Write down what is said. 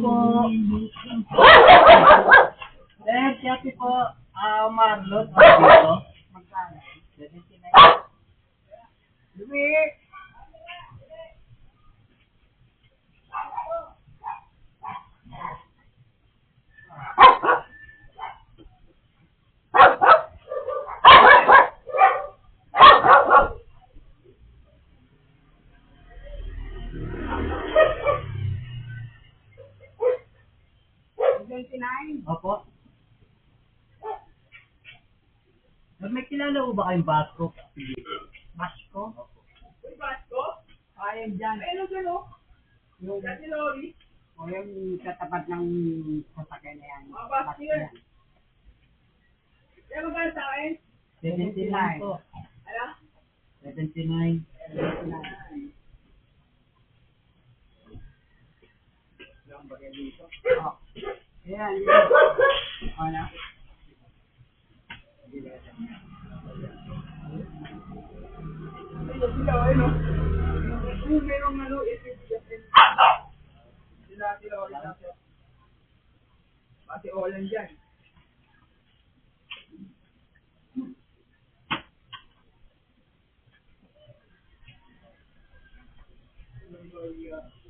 po. Then, siya si po, ah, uh, Marlon. Magkano? Lumi! Thank you. 29? Opo. Pag may kilala mo ba kayong Basco? Basco? Opo. Uy, Basco? Ayan dyan. Ano dyan o? Oh. Yung dati lorry? O yung katapat ng sasakyan na yan. Ah, Mga Basco yan. Kaya magkano sa akin? 79. Ano? 79. 79. Lang ba dito? Oo. Yeah, yeah. Why not? sila ano, kung merong ano, isip siya sila sila wala na siya. Pati Olan dyan. Yeah.